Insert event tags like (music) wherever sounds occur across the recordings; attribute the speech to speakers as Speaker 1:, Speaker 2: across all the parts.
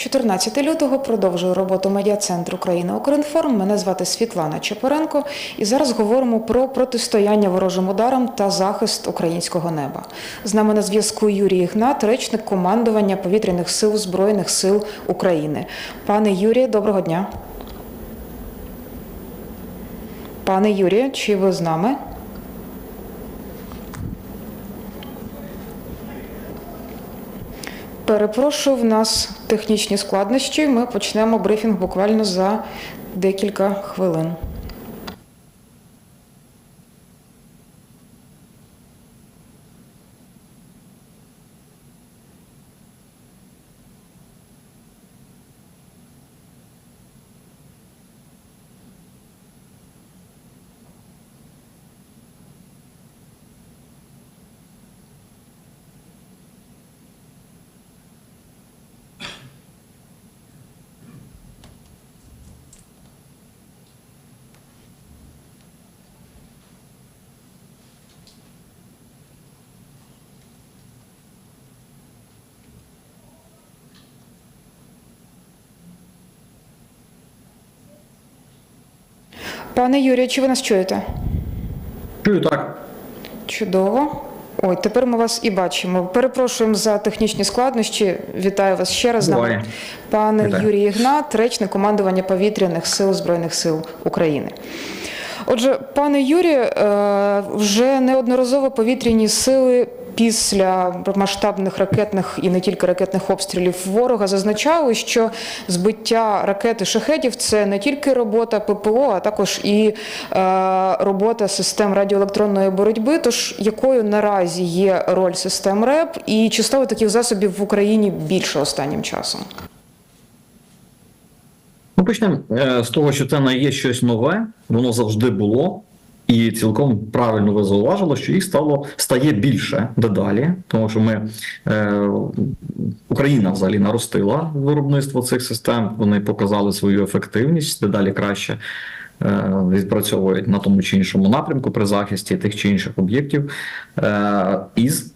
Speaker 1: 14 лютого продовжую роботу медіа-центру Україна Укрінформ. Мене звати Світлана Чепоренко, і зараз говоримо про протистояння ворожим ударам та захист українського неба. З нами на зв'язку Юрій Ігнат, речник командування повітряних сил Збройних сил України. Пане Юрію, доброго дня. Пане Юрію, чи ви з нами? Перепрошую, в нас технічні складнощі. Ми почнемо брифінг буквально за декілька хвилин. Пане Юрію, чи ви нас чуєте?
Speaker 2: Чую так.
Speaker 1: Чудово. Ой, тепер ми вас і бачимо. Перепрошуємо за технічні складнощі. Вітаю вас ще раз.
Speaker 2: Буває.
Speaker 1: Пане
Speaker 2: Вітаю.
Speaker 1: Юрій Ігнат, речник командування повітряних сил Збройних сил України. Отже, пане Юрію, е, вже неодноразово повітряні сили після масштабних ракетних і не тільки ракетних обстрілів ворога зазначали, що збиття ракети шахедів це не тільки робота ППО, а також і е, робота систем радіоелектронної боротьби. Тож якою наразі є роль систем РЕП, і чи стало таких засобів в Україні більше останнім часом?
Speaker 2: Ну, почнемо е, з того, що це не є щось нове, воно завжди було. І цілком правильно ви зауважили, що їх стало стає більше дедалі, тому що ми е, Україна взагалі наростила виробництво цих систем. Вони показали свою ефективність дедалі краще е, відпрацьовують на тому чи іншому напрямку при захисті тих чи інших об'єктів. Е, із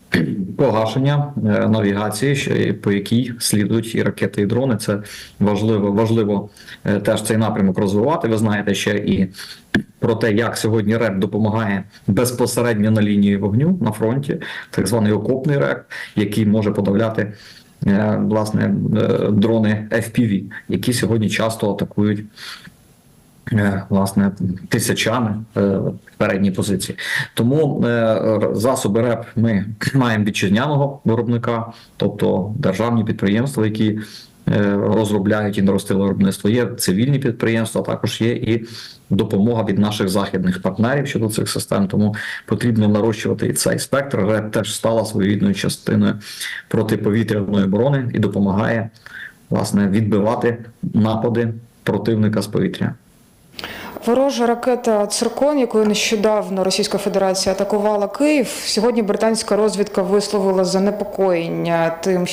Speaker 2: погашення е, навігації, по якій слідують і ракети, і дрони. Це важливо, важливо е, теж цей напрямок розвивати. Ви знаєте ще і про те, як сьогодні РЕП допомагає безпосередньо на лінії вогню на фронті, так званий окопний РЕП, який може подавляти. е, Власне, дрони FPV, які сьогодні часто атакують власне тисячами е, передні позиції. Тому е, засоби РЕП ми (clears throat) маємо вітчизняного виробника, тобто державні підприємства, які е, розробляють і наростили виробництво. Є цивільні підприємства, також є і допомога від наших західних партнерів щодо цих систем. Тому потрібно нарощувати і цей спектр. РЕП теж стала своєрідною частиною протиповітряної оборони і допомагає власне відбивати напади противника з повітря.
Speaker 1: Ворожа ракета Циркон, якою нещодавно Російська Федерація атакувала Київ. Сьогодні британська розвідка висловила занепокоєння тим,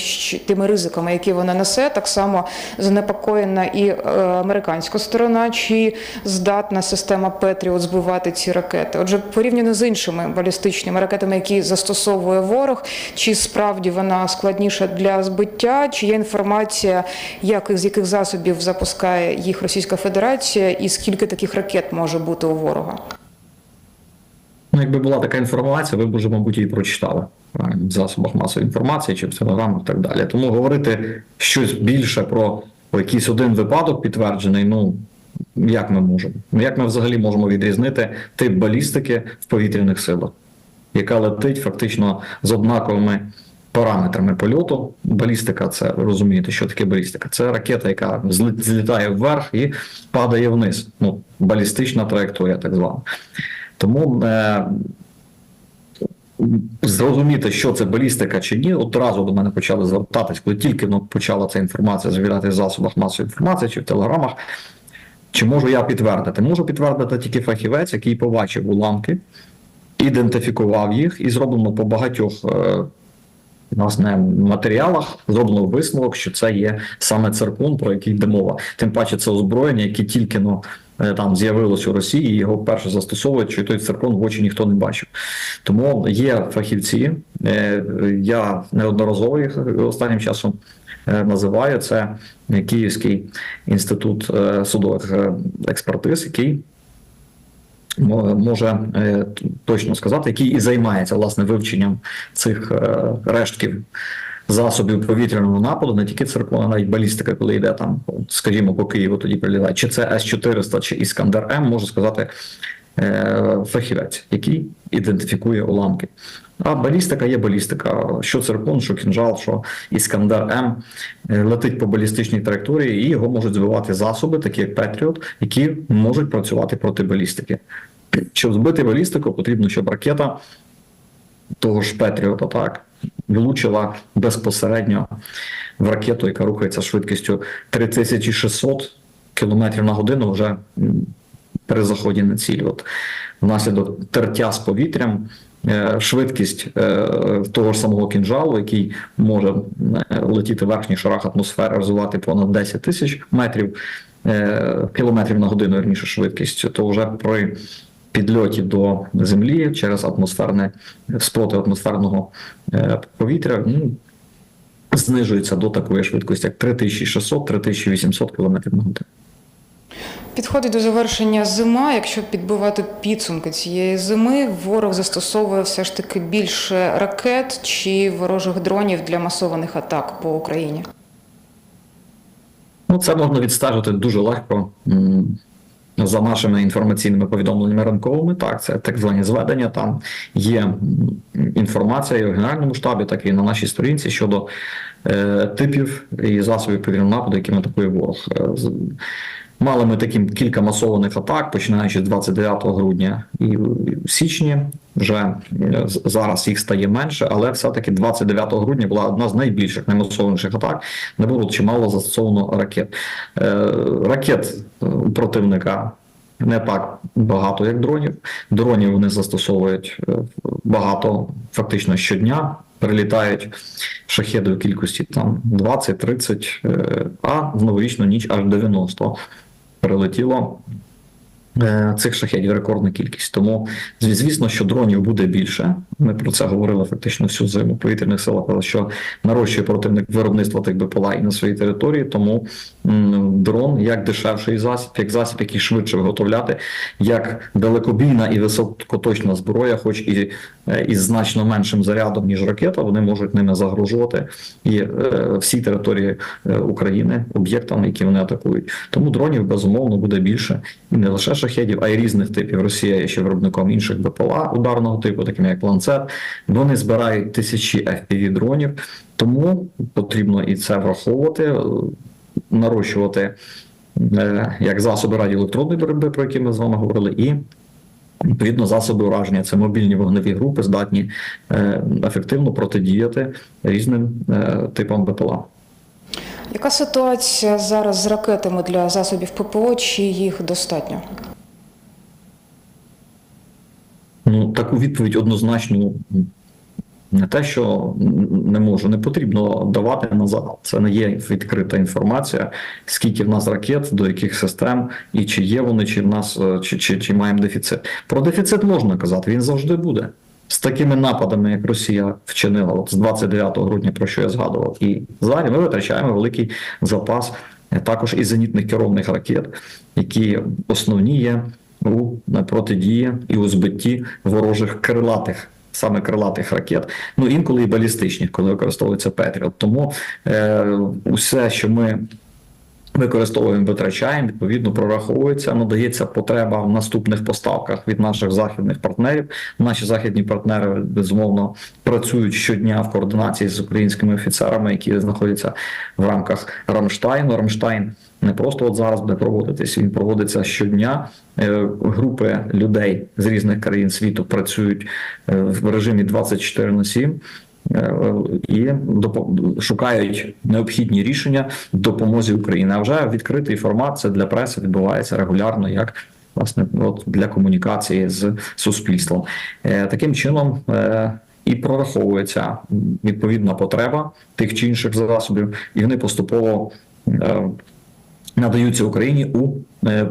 Speaker 1: тими ризиками, які вона несе. Так само занепокоєна і е, американська сторона, чи здатна система Петріот збивати ці ракети. Отже, порівняно з іншими балістичними ракетами, які застосовує ворог, чи справді вона складніша для збиття, чи є інформація, як з яких засобів запускає їх Російська Федерація, і скільки таких ракет може бути у ворога?
Speaker 2: Ну, якби була така інформація, ви б вже, мабуть, її прочитали в засобах масової інформації чи в телеграмах і так далі. Тому говорити щось більше про якийсь один випадок підтверджений, ну як ми можемо? Ну як ми взагалі можемо відрізнити тип балістики в повітряних силах, яка летить фактично з однаковими параметрами польоту? Балістика, це розумієте, що таке балістика? Це ракета, яка злітає вверх і падає вниз. Ну, балістична траєкторія, так звана. Тому е, зрозуміти, що це балістика чи ні, одразу до мене почали звертатись, коли тільки ну, почала ця інформація з'являтися в засобах масової інформації чи в телеграмах. Чи можу я підтвердити? Можу підтвердити тільки фахівець, який побачив уламки, ідентифікував їх і зроблено по багатьох е, власне, матеріалах, зроблено висновок, що це є саме циркун, про який йде мова. Тим паче це озброєння, яке тільки ну, е, там з'явилось у Росії, і його вперше застосовують, що той циркон в очі ніхто не бачив. Тому є фахівці. е, Я неодноразово їх останнім часом е, називаю, це Київський інститут судових експертиз, який може е, точно сказати, який і займається власне вивченням цих е, рештків засобів повітряного нападу, не тільки циркона, навіть балістика, коли йде там, скажімо, по Києву тоді прилітає, чи це С-400, чи Іскандер М, можу сказати е, фахівець, який ідентифікує уламки. А балістика є балістика. Що циркон, що кінжал, що Іскандер М е, летить по балістичній траєкторії, і його можуть збивати засоби, такі як Петріот, які можуть працювати проти балістики. Щоб збити балістику, потрібно, щоб ракета того ж Петріота так влучила безпосередньо в ракету, яка рухається швидкістю 3600 км на годину вже при заході на ціль. От внаслідок тертя з повітрям. е, Швидкість е, того ж самого кінжалу, який може е, летіти в верхніх шарах атмосфери, розвивати понад 10 тисяч метрів кілометрів на годину, верніше швидкість, то вже при підльоті до землі через атмосферне спроти атмосферного повітря ну, знижується до такої швидкості, як 3600-3800 км на годину.
Speaker 1: Підходить до завершення зима. Якщо підбивати підсумки цієї зими, ворог застосовує все ж таки більше ракет чи ворожих дронів для масованих атак по Україні.
Speaker 2: Ну, це можна відстежити дуже легко за нашими інформаційними повідомленнями ранковими. Так, це так звані зведення. Там є інформація і в Генеральному штабі, так і на нашій сторінці щодо е, типів і засобів повітряного нападу, якими атакує ворог. Мали ми такі кілька масованих атак, починаючи з 29 грудня і в січні. Вже е, зараз їх стає менше, але все-таки 29 грудня була одна з найбільших наймасованіших атак. Не було чимало застосовано ракет. Е, Ракет е, противника не так багато, як дронів. Дронів вони застосовують багато, фактично щодня. Прилітають шахеди в кількості там 20-30, е, а в новорічну ніч аж 90 прилетіло е, цих шахедів рекордна кількість. Тому звісно, що дронів буде більше. Ми про це говорили фактично всю зиму. Повітряних сил казали, що нарощує противник виробництва тих БПЛА і на своїй території. Тому дрон як дешевший засіб, як засіб, який швидше виготовляти, як далекобійна і високоточна зброя, хоч і е, із значно меншим зарядом ніж ракета, вони можуть ними загрожувати і е, всі території е, України об'єктам, які вони атакують. Тому дронів безумовно буде більше і не лише шахедів, а й різних типів. Росія є ще виробником інших БПЛА ударного типу, такими як ланцет. Вони збирають тисячі fpv дронів, тому потрібно і це враховувати, нарощувати е, як засоби радіоелектронної боротьби, про які ми з вами говорили, і Відповідно, засоби ураження це мобільні вогневі групи, здатні е, ефективно протидіяти різним е, типам БПЛА.
Speaker 1: Яка ситуація зараз з ракетами для засобів ППО? Чи їх достатньо?
Speaker 2: Ну, таку відповідь однозначно не те, що не можу, не потрібно давати назад. Це не є відкрита інформація, скільки в нас ракет, до яких систем, і чи є вони, чи в нас е, чи, чи, чи маємо дефіцит. Про дефіцит можна казати, він завжди буде. З такими нападами, як Росія вчинила от з 29 грудня, про що я згадував, і зараз ми витрачаємо великий запас е, також і зенітних керованих ракет, які основні є у е, протидії і у збитті ворожих крилатих. Саме крилатих ракет, ну інколи і балістичних, коли використовується Петріот. Тому е, усе, що ми використовуємо, витрачаємо, відповідно прораховується, надається потреба в наступних поставках від наших західних партнерів. Наші західні партнери безумовно працюють щодня в координації з українськими офіцерами, які знаходяться в рамках Рамштайну. Рамштайн не просто от зараз буде проводитись, він проводиться щодня. Е, Групи людей з різних країн світу працюють е, в режимі 24 на 7 е, і шукають необхідні рішення допомозі Україні. А вже відкритий формат це для преси відбувається регулярно, як власне от для комунікації з суспільством. Таким чином. І прораховується відповідна потреба тих чи інших засобів, і вони поступово надаються Україні у е,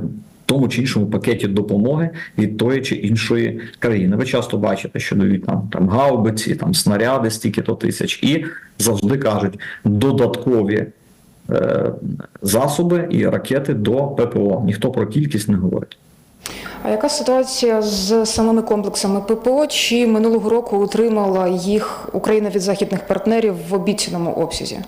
Speaker 2: тому чи іншому пакеті допомоги від тої чи іншої країни. Ви часто бачите, що дають нам там гаубиці, там снаряди, стільки то тисяч, і завжди кажуть додаткові е, засоби і ракети до ППО. Ніхто про кількість не говорить.
Speaker 1: А яка ситуація з самими комплексами ППО? Чи минулого року отримала їх Україна від західних партнерів в обіцяному обсязі?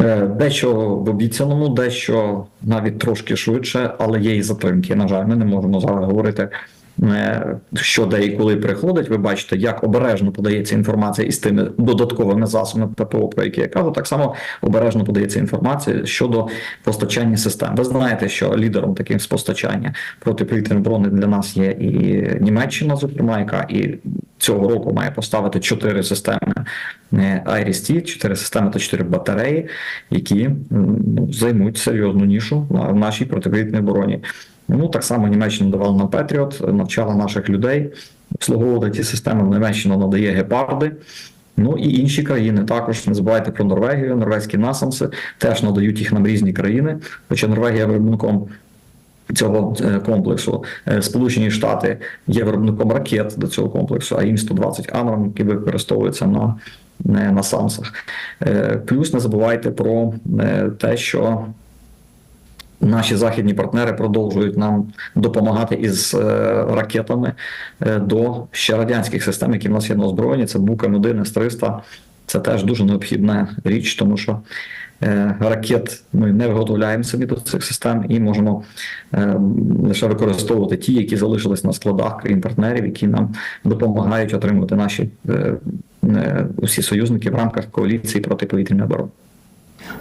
Speaker 2: Е, Дещо в обіцяному, дещо навіть трошки швидше, але є і затримки. На жаль, ми не можемо зараз говорити, що де і коли приходить. Ви бачите, як обережно подається інформація із тими додатковими засобами ППО, про які я кажу. Так само обережно подається інформація щодо постачання систем. Ви знаєте, що лідером таким з постачання протиповітряної оборони для нас є і Німеччина, зокрема, яка і цього року має поставити чотири системи е, IRIS-T, чотири системи та чотири батареї, які ну, займуть серйозну нішу в нашій протиповітряній обороні. Ну так само Німеччина давала на Петріот, навчала наших людей обслуговувати ті системи. Німеччина надає гепарди. Ну і інші країни також не забувайте про Норвегію, норвезькі насамси теж надають їх нам різні країни. Хоча Норвегія виробником цього е, комплексу. Е, Сполучені Штати є виробником ракет до цього комплексу, а їм 120 Анрам, які використовуються на, на, на самсах. Е, Плюс не забувайте про е, те, що Наші західні партнери продовжують нам допомагати із е, ракетами е, до ще радянських систем, які в нас є на озброєнні. Це Букам 1 С-300. Це теж дуже необхідна річ, тому що е, ракет ми не виготовляємо самі до цих систем і можемо лише використовувати ті, які залишились на складах країн-партнерів, які нам допомагають отримувати наші усі союзники в рамках коаліції протиповітряної оборони.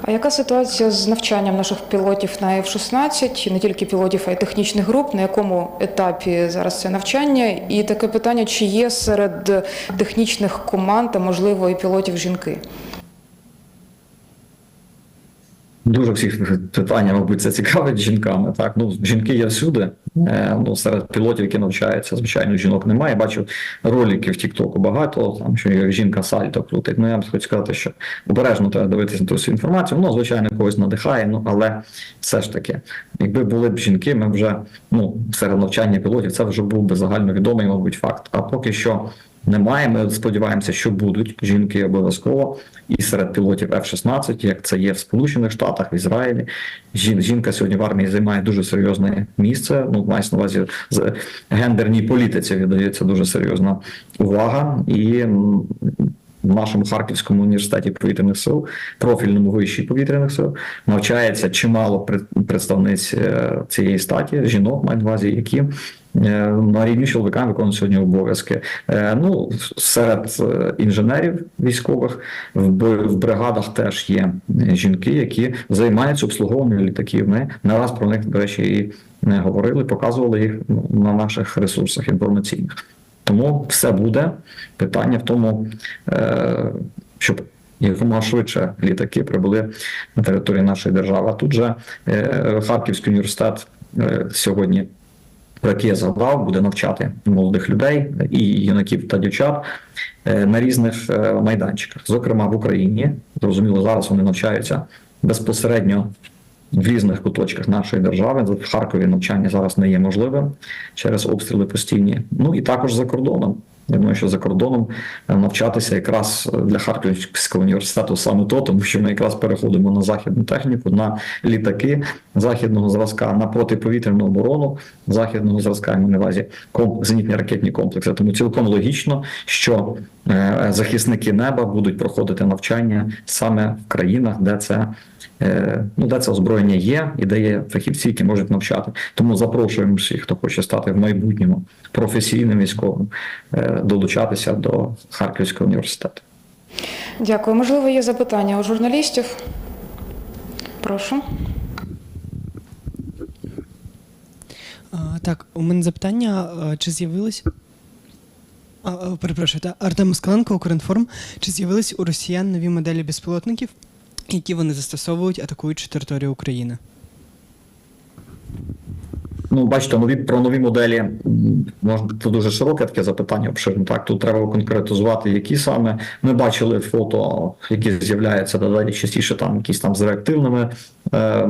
Speaker 1: А яка ситуація з навчанням наших пілотів на F-16, не тільки пілотів, а й технічних груп? На якому етапі зараз це навчання? І таке питання: чи є серед технічних команд, а можливо, і пілотів жінки?
Speaker 2: Дуже всіх питання, мабуть, це цікавить жінками. Так, ну жінки є всюди. Е, ну, серед пілотів, які навчаються, звичайно, жінок немає. Я бачу роликів Тіктоку багато, там що жінка сальто крутить. Ну я вам хочу сказати, що обережно треба дивитися на ту всю інформацію. Воно, звичайно, когось надихає, ну але все ж таки, якби були б жінки, ми вже ну серед навчання пілотів, це вже був би загальновідомий, мабуть, факт. А поки що. Немає. Ми сподіваємося, що будуть жінки обов'язково і серед пілотів F-16, як це є в Сполучених Штатах, в Ізраїлі. Жін, жінка сьогодні в армії займає дуже серйозне місце. Ну, мається на увазі з гендерній політиці віддається дуже серйозна увага. І в нашому Харківському університеті повітряних сил, профільному вищій повітряних сил, навчається чимало пред- представниць е, цієї статі, жінок, маю на увазі, які на рівні з чоловіками виконують сьогодні обов'язки. Е, Ну, серед е, інженерів військових в бригадах теж є е, жінки, які займаються обслуговуванням літаків. Ми не раз про них, до речі, і не говорили, показували їх ну, на наших ресурсах інформаційних. Тому все буде. Питання в тому, е, щоб якомога швидше літаки прибули на територію нашої держави. А тут же е, Харківський університет е, сьогодні, про який я згадав, буде навчати молодих людей і юнаків та дівчат е, на різних е, майданчиках, зокрема в Україні. Зрозуміло, зараз вони навчаються безпосередньо в різних куточках нашої держави. В Харкові навчання зараз не є можливим через обстріли постійні. Ну і також за кордоном. Я думаю, що за кордоном е, навчатися якраз для Харківського університету саме то, тому що ми якраз переходимо на західну техніку, на літаки західного зразка, на протиповітряну оборону західного зразка, я маю на увазі зенітні ракетні комплекси. Тому цілком логічно, що е, захисники неба будуть проходити навчання саме в країнах, де це е, ну, де це озброєння є, і де є фахівці, які можуть навчати. Тому запрошуємо всіх, хто хоче стати в майбутньому професійним військовим, е, долучатися до Харківського університету.
Speaker 1: Дякую. Можливо, є запитання у журналістів. Прошу.
Speaker 3: Так, у мене запитання, чи з'явились. Перепрошую, та Артем Москаленко, Укрінформ. Чи з'явились у росіян нові моделі безпілотників, які вони застосовують, атакуючи територію України?
Speaker 2: Ну, бачите, нові про нові моделі можна це дуже широке таке запитання. обширне. Так, тут треба конкретизувати, які саме ми бачили фото, які з'являються дедалі частіше, там якісь там з реактивними е,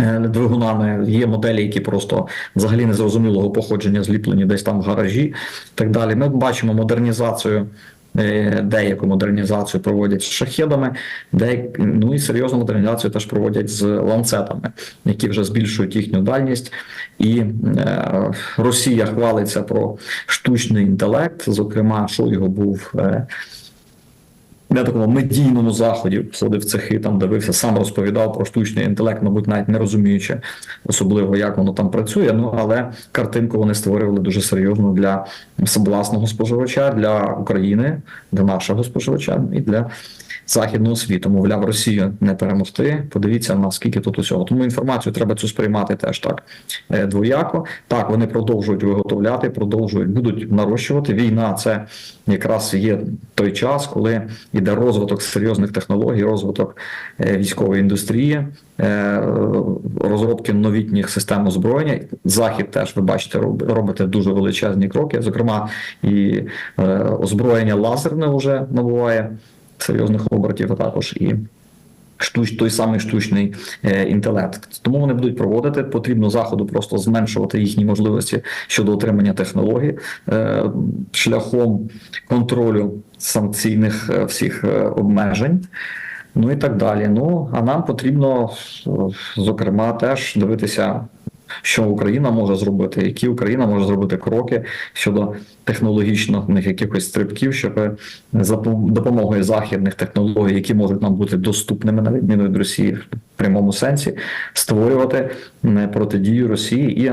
Speaker 2: е, двигунами. Є моделі, які просто взагалі незрозумілого походження зліплені десь там в гаражі. і Так далі. Ми бачимо модернізацію. Е, Деяку модернізацію проводять з шахедами, деяк, ну і серйозну модернізацію теж проводять з ланцетами, які вже збільшують їхню дальність. І е, Росія хвалиться про штучний інтелект. Зокрема, що його був е, на такому медійному заході ходив цехи, там дивився, сам розповідав про штучний інтелект, мабуть, навіть не розуміючи особливо, як воно там працює. Ну але картинку вони створювали дуже серйозно для власного споживача, для України, для нашого споживача і для західного світу. Мовляв, Росію не перемогти. Подивіться наскільки тут усього. Тому інформацію треба цю сприймати теж так е, двояко. Так, вони продовжують виготовляти, продовжують будуть нарощувати. Війна це якраз є той час, коли йде розвиток серйозних технологій, розвиток е, військової індустрії, е, розробки новітніх систем озброєння. Захід теж ви бачите, роб- робите дуже величезні кроки. Зокрема, і озброєння лазерне вже набуває серйозних обертів, а також і. Штуч, той самий штучний е, інтелект. Тому вони будуть проводити. Потрібно заходу просто зменшувати їхні можливості щодо отримання технологій е, шляхом контролю санкційних е, всіх обмежень. Ну і так далі. Ну а нам потрібно зокрема теж дивитися, що Україна може зробити, які Україна може зробити кроки щодо технологічних якихось стрибків, щоб за пом- допомогою західних технологій, які можуть нам бути доступними на відміну від Росії в прямому сенсі, створювати протидію Росії і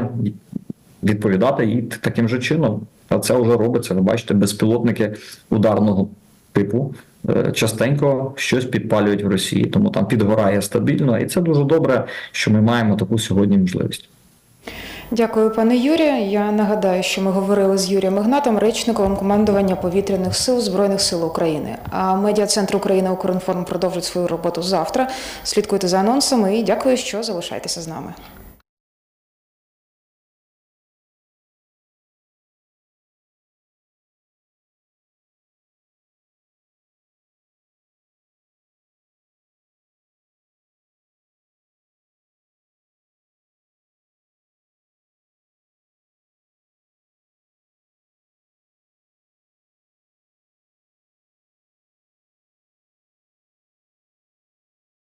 Speaker 2: відповідати їй таким же чином. А це вже робиться. Ви бачите, безпілотники ударного типу е, частенько щось підпалюють в Росії, тому там підгорає стабільно, і це дуже добре, що ми маємо таку сьогодні можливість.
Speaker 1: Дякую, пане Юрію. Я нагадаю, що ми говорили з Юрієм Ігнатом, речником командування повітряних сил Збройних сил України. А медіа центр України Укрінформ продовжить свою роботу завтра. Слідкуйте за анонсами і дякую, що залишаєтеся з нами.